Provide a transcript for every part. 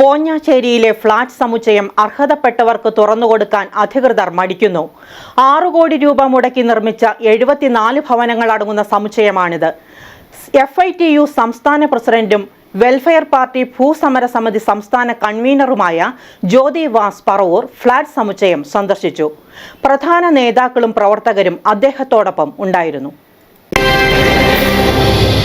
പോഞ്ഞാശ്ശേരിയിലെ flat സമുച്ചയം അർഹതപ്പെട്ടവർക്ക് തുറന്നുകൊടുക്കാൻ അധികൃതർ മടിക്കുന്നു. ആറു കോടി രൂപ മുടക്കി നിർമ്മിച്ച എഴുപത്തിനാല് ഭവനങ്ങൾ അടങ്ങുന്ന സമുച്ചയമാണിത്. എഫ് ഐ ടി യു സംസ്ഥാന പ്രസിഡന്റും വെൽഫെയർ പാർട്ടി ഭൂസമര സമിതി സംസ്ഥാന കൺവീനറുമായ ജ്യോതി വാസ് പറവൂർ ഫ്ളാറ്റ് സമുച്ചയം സന്ദർശിച്ചു. പ്രധാന നേതാക്കളും പ്രവർത്തകരും അദ്ദേഹത്തോടൊപ്പം ഉണ്ടായിരുന്നു.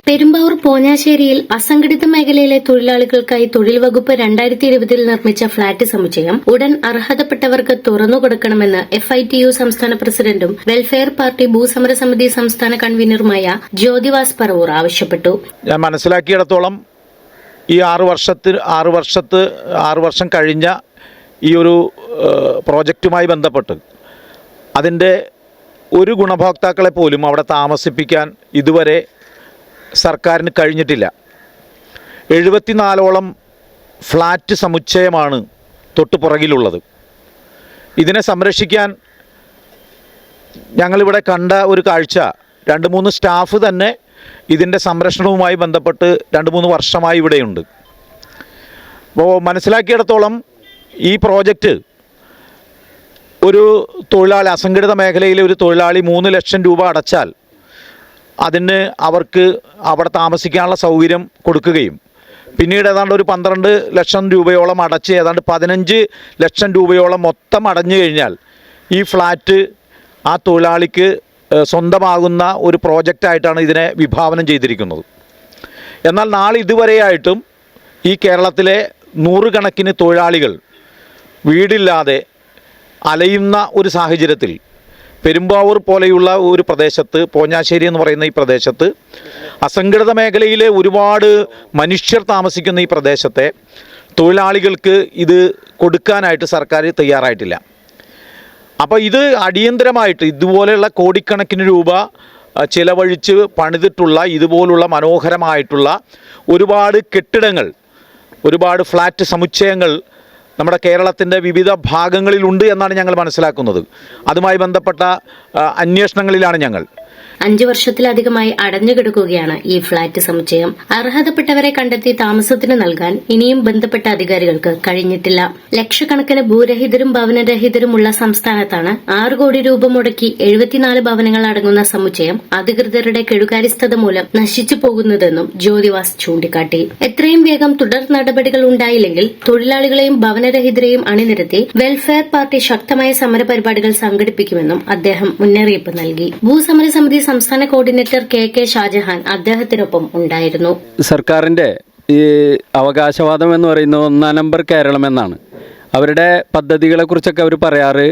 പെരുമ്പാവൂർ പോഞ്ഞാശ്ശേരിയിൽ അസംഘടിത മേഖലയിലെ തൊഴിലാളികൾക്കായി തൊഴിൽ വകുപ്പ് രണ്ടായിരത്തി ഇരുപതിൽ നിർമ്മിച്ച ഫ്ളാറ്റ് സമുച്ചയം ഉടൻ അർഹതപ്പെട്ടവർക്ക് തുറന്നുകൊടുക്കണമെന്ന് എഫ് ഐ ടി യു സംസ്ഥാന പ്രസിഡന്റും വെൽഫെയർ പാർട്ടി ഭൂസമര സമിതി സംസ്ഥാന കൺവീനറുമായ ജ്യോതിവാസ് പറവൂർ ആവശ്യപ്പെട്ടു. ഞാൻ മനസ്സിലാക്കിയിടത്തോളം ഈ ആറ് വർഷത്തിൽ ആറ് വർഷത്ത് ആറ് വർഷം കഴിഞ്ഞ ഈ ഒരു പ്രോജക്റ്റുമായി ബന്ധപ്പെട്ട് അതിന്റെ ഒരു ഗുണഭോക്താക്കളെ പോലും അവിടെ താമസിപ്പിക്കാൻ ഇതുവരെ സർക്കാരിന് കഴിഞ്ഞിട്ടില്ല. എഴുപത്തിനാലോളം ഫ്ലാറ്റ് സമുച്ചയമാണ് തൊട്ടു പുറകിലുള്ളത്. ഇതിനെ സംരക്ഷിക്കാൻ ഞങ്ങളിവിടെ കണ്ട ഒരു കാഴ്ച. രണ്ട് മൂന്ന് സ്റ്റാഫ് തന്നെ ഇതിന്റെ സംരക്ഷണവുമായി ബന്ധപ്പെട്ട് രണ്ട് മൂന്ന് വർഷമായി ഇവിടെയുണ്ട്. അപ്പോൾ മനസ്സിലാക്കിയിടത്തോളം ഈ പ്രോജക്റ്റ് ഒരു തൊഴിലാളി അസംഘടിത മേഖലയിലെ ഒരു തൊഴിലാളി മൂന്ന് ലക്ഷം രൂപ അടച്ചാൽ അതിന് അവർക്ക് അവിടെ താമസിക്കാനുള്ള സൗകര്യം കൊടുക്കുകയും. പിന്നീട് ഏതാണ്ട് ഒരു പന്ത്രണ്ട് ലക്ഷം രൂപയോളം അടച്ച് ഏതാണ്ട് പതിനഞ്ച് ലക്ഷം രൂപയോളം മൊത്തം അടഞ്ഞു കഴിഞ്ഞാൽ ഈ ഫ്ലാറ്റ് ആ തൊഴിലാളിക്ക് സ്വന്തമാകുന്ന ഒരു പ്രോജക്റ്റായിട്ടാണ് ഇതിനെ വിഭാവനം ചെയ്തിരിക്കുന്നത്. എന്നാൽ നാളെ ഇതുവരെയായിട്ടും ഈ കേരളത്തിലെ നൂറുകണക്കിന് തൊഴിലാളികൾ വീടില്ലാതെ അലയുന്ന ഒരു സാഹചര്യത്തിൽ പെരുമ്പാവൂർ പോലെയുള്ള ഒരു പ്രദേശത്ത് പോഞ്ഞാശ്ശേരി എന്ന് പറയുന്ന ഈ പ്രദേശത്ത് അസംഘടിത മേഖലയിലെ ഒരുപാട് മനുഷ്യർ താമസിക്കുന്ന ഈ പ്രദേശത്തെ തൊഴിലാളികൾക്ക് ഇത് കൊടുക്കാനായിട്ട് സർക്കാർ തയ്യാറായിട്ടില്ല. അപ്പോൾ ഇത് അടിയന്തരമായിട്ട് ഇതുപോലെയുള്ള കോടിക്കണക്കിന് രൂപ ചിലവഴിച്ച് പണിതിട്ടുള്ള ഇതുപോലുള്ള മനോഹരമായിട്ടുള്ള ഒരുപാട് കെട്ടിടങ്ങൾ ഒരുപാട് ഫ്ലാറ്റ് സമുച്ചയങ്ങൾ നമ്മുടെ കേരളത്തിന്റെ വിവിധ ഭാഗങ്ങളിലുണ്ട് എന്നാണ് ഞങ്ങൾ മനസ്സിലാക്കുന്നത്. അതുമായി ബന്ധപ്പെട്ട അന്വേഷണങ്ങളിലാണ് ഞങ്ങൾ. അഞ്ചു വർഷത്തിലധികമായി അടഞ്ഞുകിടക്കുകയാണ് ഈ ഫ്ളാറ്റ് സമുച്ചയം. അർഹതപ്പെട്ടവരെ കണ്ടെത്തി താമസത്തിന് നൽകാൻ ഇനിയും ബന്ധപ്പെട്ട അധികാരികൾക്ക് കഴിഞ്ഞിട്ടില്ല. ലക്ഷക്കണക്കിന് ഭൂരഹിതരും ഭവനരഹിതരുമുള്ള സംസ്ഥാനത്താണ് ആറ് കോടി രൂപ മുടക്കി എഴുപത്തിനാല് ഭവനങ്ങൾ അടങ്ങുന്ന സമുച്ചയം അധികൃതരുടെ കെടുകാര്യസ്ഥത മൂലം നശിച്ചു പോകുന്നതെന്നും ജ്യോതിവാസ് ചൂണ്ടിക്കാട്ടി. എത്രയും വേഗം തുടർ നടപടികൾ ഉണ്ടായില്ലെങ്കിൽ തൊഴിലാളികളെയും ഭവനരഹിതരെയും അണിനിരത്തി വെൽഫെയർ പാർട്ടി ശക്തമായ സമരപരിപാടികൾ സംഘടിപ്പിക്കുമെന്നും അദ്ദേഹം മുന്നറിയിപ്പ് നൽകി. ഭൂസമര സമിതി സംസ്ഥാന കോർഡിനേറ്റർ കെ കെ ഷാജഹാൻ അദ്ദേഹത്തിനൊപ്പം ഉണ്ടായിരുന്നു. സർക്കാരിന്റെ ഈ അവകാശവാദം എന്ന് പറയുന്നത് ഒന്നാം നമ്പർ കേരളം എന്നാണ് അവരുടെ പദ്ധതികളെക്കുറിച്ചൊക്കെ അവർ പറയാറ്.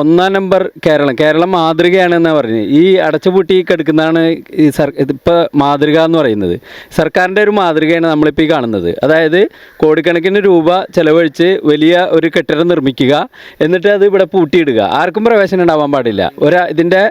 ഒന്നാം നമ്പർ കേരളം. കേരളം മാതൃകയാണെന്നാണ് പറഞ്ഞത്. ഈ അടച്ചുപൂട്ടി കിടക്കുന്നതാണ് ഈ സർ ഇതിപ്പോൾ മാതൃക എന്ന് പറയുന്നത്. സർക്കാരിന്റെ ഒരു മാതൃകയാണ് നമ്മളിപ്പോൾ ഈ കാണുന്നത്. അതായത് കോടിക്കണക്കിന് രൂപ ചെലവഴിച്ച് വലിയ ഒരു കെട്ടിടം നിർമ്മിക്കുക എന്നിട്ട് അത് ഇവിടെ പൂട്ടിയിടുക. ആർക്കും പ്രവേശനം ഉണ്ടാവാൻ പാടില്ല. ഒരാ ഇതിന്റെ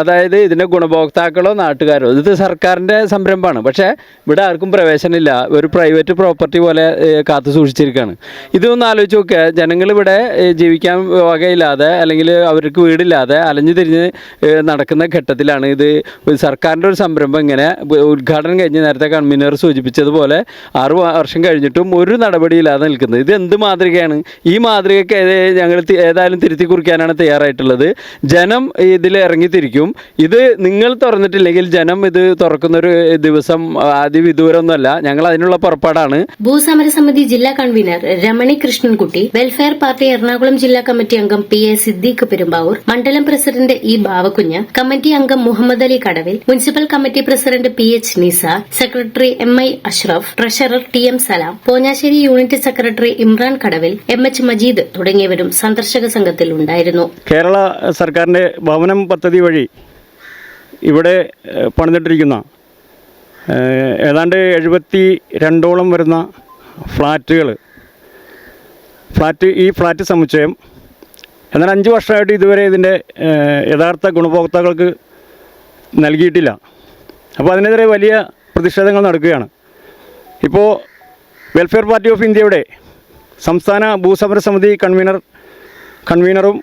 അതായത് ഇതിന്റെ ഗുണഭോക്താക്കളോ നാട്ടുകാരോ ഇത് സർക്കാരിന്റെ സംരംഭമാണ്. പക്ഷേ ഇവിടെ ആർക്കും പ്രവേശനമില്ല ഒരു പ്രൈവറ്റ് പ്രോപ്പർട്ടി പോലെ കാത്തു സൂക്ഷിച്ചിരിക്കുകയാണ് ഇതൊന്ന് ആലോചിച്ച് നോക്കുക ജനങ്ങൾ ഇവിടെ ജീവിക്കാൻ വകയില്ലാതെ അല്ലെങ്കിൽ അവർക്ക് വീടില്ലാതെ അലഞ്ഞു തിരിഞ്ഞ് നടക്കുന്ന ഘട്ടത്തിലാണ് ഇത്. സർക്കാരിന്റെ ഒരു സംരംഭം ഇങ്ങനെ ഉദ്ഘാടനം കഴിഞ്ഞ് നേരത്തെ കൺവീനർ സൂചിപ്പിച്ചതുപോലെ ആറ് വർഷം കഴിഞ്ഞിട്ടും ഒരു നടപടിയില്ലാതെ നിൽക്കുന്നത്. ഇത് എന്ത് മാതൃകയാണ്? ഈ മാതൃകയ്ക്ക് ഞങ്ങൾ ഏതായാലും തിരുത്തി കുറിക്കാനാണ് തയ്യാറായിട്ടുള്ളത്. ജനം ഇതിൽ ഇറങ്ങിത്തിരിക്കും. ഇത് നിങ്ങൾ തുറന്നിട്ടില്ലെങ്കിൽ ജനം ഇത് തുറക്കുന്നൊരു ദിവസം അതിവിദൂരമൊന്നുമല്ല ഞങ്ങൾ അതിനുള്ള പുറപ്പാടാണ്. ഭൂസമരസമിതി ജില്ലാ convener Ramani Krishnankutty welfare party Ernakulam ജില്ലാ കമ്മിറ്റി അംഗം പി എ സിദ്ദീഖ് പെരുമ്പാവൂർ മണ്ഡലം പ്രസിഡന്റ് ഇ ബാവക്കുഞ്ഞ് കമ്മിറ്റി അംഗം Muhammad Ali Kadavil municipal committee president P H Nisar secretary M I Ashraf treasurer T M Salam Ponjassery unit secretary Imran Kadavil M H Majeed തുടങ്ങിയവരും സന്ദർശക സംഘത്തിൽ ഉണ്ടായിരുന്നു. കേരള സർക്കാരിന്റെ ഭവനം പദ്ധതി വഴി ഇവിടെ പണിതിട്ടിരിക്കുന്ന ഏതാണ്ട് എഴുപത്തി രണ്ടോളം വരുന്ന ഫ്ലാറ്റുകൾ ഫ്ലാറ്റ് ഈ ഫ്ലാറ്റ് സമുച്ചയം എന്നാൽ അഞ്ച് വർഷമായിട്ട് ഇതുവരെ ഇതിന്റെ യഥാർത്ഥ ഗുണഭോക്താക്കൾക്ക് നൽകിയിട്ടില്ല. അപ്പോൾ അതിനെതിരെ വലിയ പ്രതിഷേധങ്ങൾ നടക്കുകയാണ്. ഇപ്പോൾ വെൽഫെയർ പാർട്ടി ഓഫ് ഇന്ത്യയുടെ സംസ്ഥാന ഭൂസമര സമിതി convener കൺവീനറും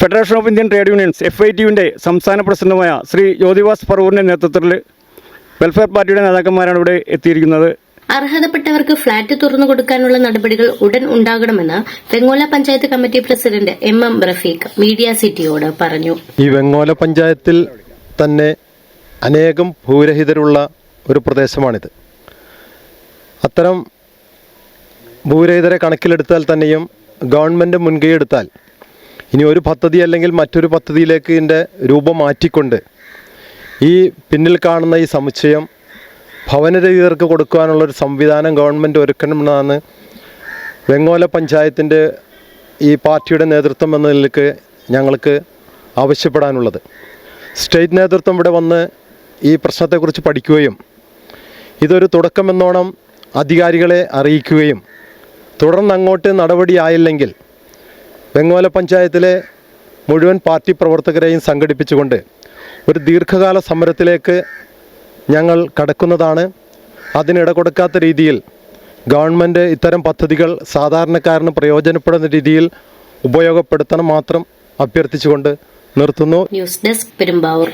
federation of Indian trade unions F I ടിയുവിന്റെ സംസ്ഥാന പ്രസിഡന്റുമായ ശ്രീ ജ്യോതിവാസ് ഫറൂറിന്റെ നേതൃത്വത്തിൽ വെൽഫെയർ പാർട്ടിയുടെ നേതാക്കന്മാരാണ് ഇവിടെ എത്തിയിരിക്കുന്നത്. അർഹതപ്പെട്ടവർക്ക് ഫ്ളാറ്റ് തുറന്നു കൊടുക്കാനുള്ള നടപടികൾ ഉടൻ ഉണ്ടാകണമെന്ന് Vengola panchayat committee president M M Rafeeq media സിറ്റിയോട് പറഞ്ഞു. ഈ വെങ്ങോല പഞ്ചായത്തിൽ തന്നെ അനേകം ഭൂരഹിതരുള്ള ഒരു പ്രദേശമാണിത്. അത്തരം ഭൂരഹിതരെ കണക്കിലെടുത്താൽ തന്നെയും ഗവൺമെന്റ് മുൻകൈ എടുത്താൽ ഇനി ഒരു പദ്ധതി അല്ലെങ്കിൽ മറ്റൊരു പദ്ധതിയിലേക്ക് ഇതിന്റെ രൂപം മാറ്റിക്കൊണ്ട് ഈ പിന്നിൽ കാണുന്ന ഈ സമുച്ചയം ഭവനരഹിതർക്ക് കൊടുക്കുവാനുള്ളൊരു സംവിധാനം ഗവൺമെന്റ് ഒരുക്കണമെന്നാണ് വെങ്ങോല പഞ്ചായത്തിന്റെ ഈ പാർട്ടിയുടെ നേതൃത്വം എന്ന നിലയ്ക്ക് ഞങ്ങൾക്ക് ആവശ്യപ്പെടാനുള്ളത്. സ്റ്റേറ്റ് നേതൃത്വം ഇവിടെ വന്ന് ഈ പ്രശ്നത്തെക്കുറിച്ച് പഠിക്കുകയും ഇതൊരു തുടക്കമെന്നോണം അധികാരികളെ അറിയിക്കുകയും തുടർന്ന് അങ്ങോട്ട് നടപടിയായില്ലെങ്കിൽ വെങ്ങോല പഞ്ചായത്തിലെ മുഴുവൻ പാർട്ടി പ്രവർത്തകരെയും സംഘടിപ്പിച്ചുകൊണ്ട് ഒരു ദീർഘകാല സമരത്തിലേക്ക് ഞങ്ങൾ കടക്കുന്നതാണ്. അതിനിട കൊടുക്കാത്ത രീതിയിൽ ഗവൺമെന്റ് ഇത്തരം പദ്ധതികൾ സാധാരണക്കാരന് പ്രയോജനപ്പെടുന്ന രീതിയിൽ ഉപയോഗപ്പെടുത്തണം മാത്രം അഭ്യർത്ഥിച്ചുകൊണ്ട് നിർത്തുന്നു. News desk Perumbavoor.